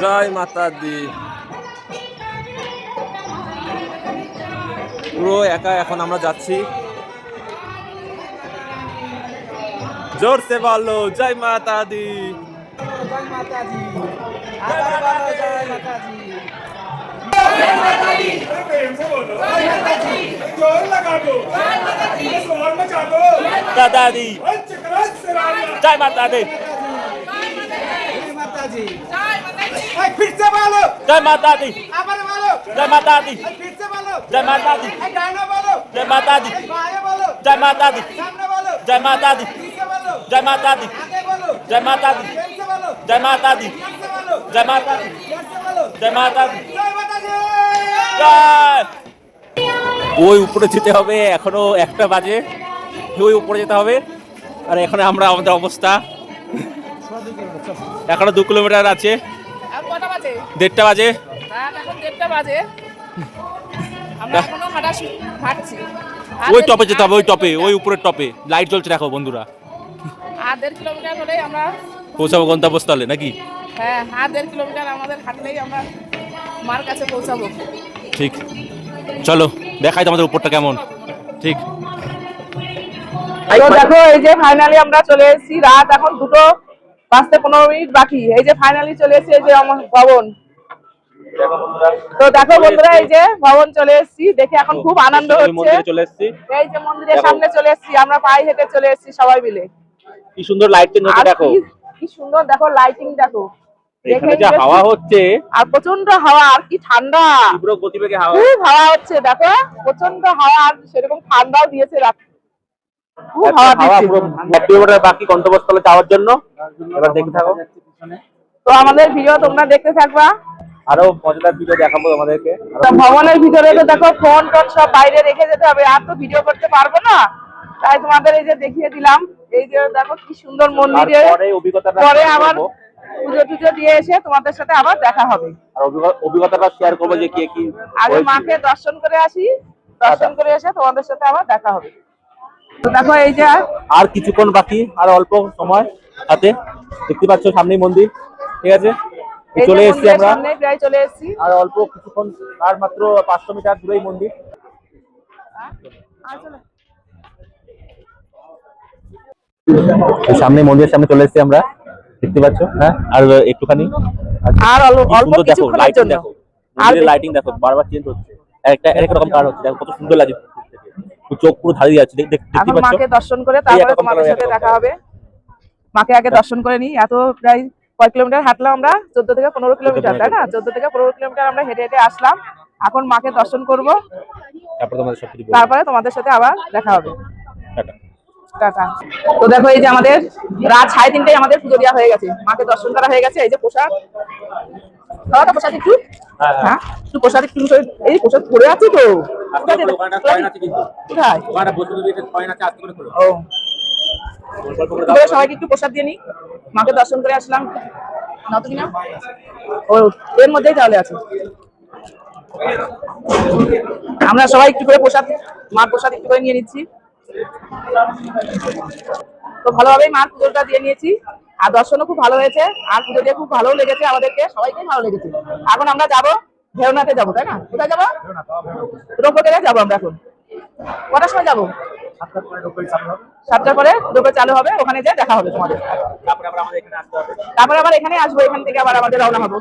জয় মাতা দি পুরো একা এখন আমরা যাচ্ছি। জোরসে বলো জয় মাতা দি দাদা দি জয় মাতা দি জয় মাতাজি এই फिर से बोलो জয় মাতা দি আবার বলো জয় মাতা দি এই फिर से बोलो জয় মাতা দি এই ডাইনো বলো জয় মাতা দি এই বায়ে বলো জয় মাতা দি সামনে বলো জয় মাতা দি पीछे বলো জয় মাতা দি আগে বলো জয় মাতা দি फिर से बोलो জয় মাতা দি फिर से बोलो জয় মাতা দি फिर से बोलो জয় মাতা দি জয় মাতাজি জয় ওই উপরে যেতে হবে এখনো একটা বাজে ওই উপরে যেতে হবে আর এখানে আমরা আমাদের অবস্থা এখনও দু কিলোমিটার আছে। দেড়টা বাজে। আর ওই টপে যেতে হবে ওই টপে ওই উপরের টপে। লাইট জ্বলছে দেখো বন্ধুরা। আর দেড় কিলোমিটার হলেই আমরা পৌঁছাবো গন্তব্যস্থলে নাকি? হ্যাঁ আর দেড় কিলোমিটার আমাদের হাঁটলেই আমরা মার কাছে পৌঁছাবো। ঠিক। চলো দেখাই তোমাদের উপরটা কেমন। ঠিক। দেখো এই যে ফাইনালি আমরা চলে এসেছি। রাত এখন দুটো পাঁচতে পনেরো মিনিট বাকি। এই যে ফাইনালি চলে এসেছি এই যে আমার ভবন। তো দেখো বন্ধুরা এই যে ভবন চলে এসেছি। দেখে এখন খুব আনন্দ হচ্ছে। এই যে মন্দিরের সামনে চলে এসেছি। আমরা পায়ে হেঁটে চলে এসেছি সবাই মিলে। কি সুন্দর লাইট আর দেখো। কি- সুন্দর দেখো লাইটিং দেখো। এখানে হাওয়া হচ্ছে। আর প্রচণ্ড হাওয়া আর কি ঠান্ডা। তীব্র গতিবেগে হাওয়া খুব হাওয়া হচ্ছে দেখো। প্রচণ্ড হাওয়া আর সেরকম ঠান্ডাও দিয়েছে রাত বাকি গন্তব্যস্থলে যাওয়ার জন্য। এবার দেখতে থাকো। তো আমাদের ভিডিও তোমরা দেখতে থাকবা। আরও মজাদার ভিডিও দেখাবো তোমাদেরকে। ভবনের ভিতরে তো দেখো ফোন টোন সব বাইরে রেখে যেতে হবে। আর তো ভিডিও করতে পারব না। তাই তোমাদের এই যে দেখিয়ে দিলাম। এই যে দেখো কি সুন্দর মন্দিরে পরে আবার পুজো টুজো দিয়ে এসে তোমাদের সাথে আবার দেখা হবে। আর অভিজ্ঞতাটা শেয়ার করব যে কে কি আগে মাকে দর্শন করে আসি। দর্শন করে এসে তোমাদের সাথে আবার দেখা হবে। তো দেখো এই যে আর কিছুক্ষণ বাকি আর অল্প সময় হাতে। দেখতে পাচ্ছ সামনেই মন্দির ঠিক আছে? চলে এসেছি আমরা। প্রায় চলে এসেছি। আর অল্প কিছুক্ষণ আর মাত্র পাঁচশো মিটার দূরেই মন্দির। সামনে মন্দিরের সামনে চলে এসেছি আমরা। দেখতে পাচ্ছ হ্যাঁ? আর একটুখানি। আর অল্প দেখো লাইটিং দেখো। আর লাইটিং দেখো বারবার চেঞ্জ হচ্ছে। একটা এক রকম কালার হচ্ছে দেখো কত সুন্দর লাগছে। পুরো চোখ পুরো ধারিয়ে যাচ্ছে দেখ- দেখ- দেখতে পাচ্ছ? মাকে দর্শন করে তারপরে তোমাদের সাথে দেখা হবে। মাকে আগে দর্শন করে নিই এত প্রায় কয় কিলোমিটার হাঁটলাম আমরা চোদ্দ থেকে পনেরো কিলোমিটার তাই না? চোদ্দ থেকে পনেরো কিলোমিটার আমরা হেঁটে হেঁটে আসলাম। এখন মাকে দর্শন করব। তারপর তোমাদের সাথে আবার দেখা হবে। টাটা। তো দেখো এই যে আমাদের রাত সাড়ে তিনটায় আমাদের পুজো দেওয়া হয়ে গেছে। মাকে দর্শন করা হয়ে গেছে এই যে প্রসাদ। খাওয়াটা প্রসাদ একটু। হ্যাঁ, হ্যাঁ। হ্যাঁ? একটু প্রসাদ একটু এই প্রসাদ পড়ে আছে তো। সবাইকে একটু প্রসাদ দিয়ে নি। মাকে দর্শন করে আসলাম। ও এর মধ্যেই তাহলে আছে। আমরা সবাই একটু করে প্রসাদ মার প্রসাদ একটু করে নিয়ে নিচ্ছি। তো ভালোভাবেই মার পুজোটা দিয়ে নিয়েছি। আর দর্শনও খুব ভালো হয়েছে, আর পুজো দিয়ে খুব ভালো লেগেছে আমাদেরকে সবাইকে ভালো লেগেছে। এখন আমরা যাব ভেরোনাতে যাব, তাই না? কোথায় যাব? রোপকেরে যাব আমরা এখন। কটার সময় যাব? সাতটার পরে দুপুরে চালু হবে, ওখানে যেয়ে দেখা হবে তোমাদের। তারপরে আবার এখানে আসব, এখান থেকে আবার আমাদের রওনা হব।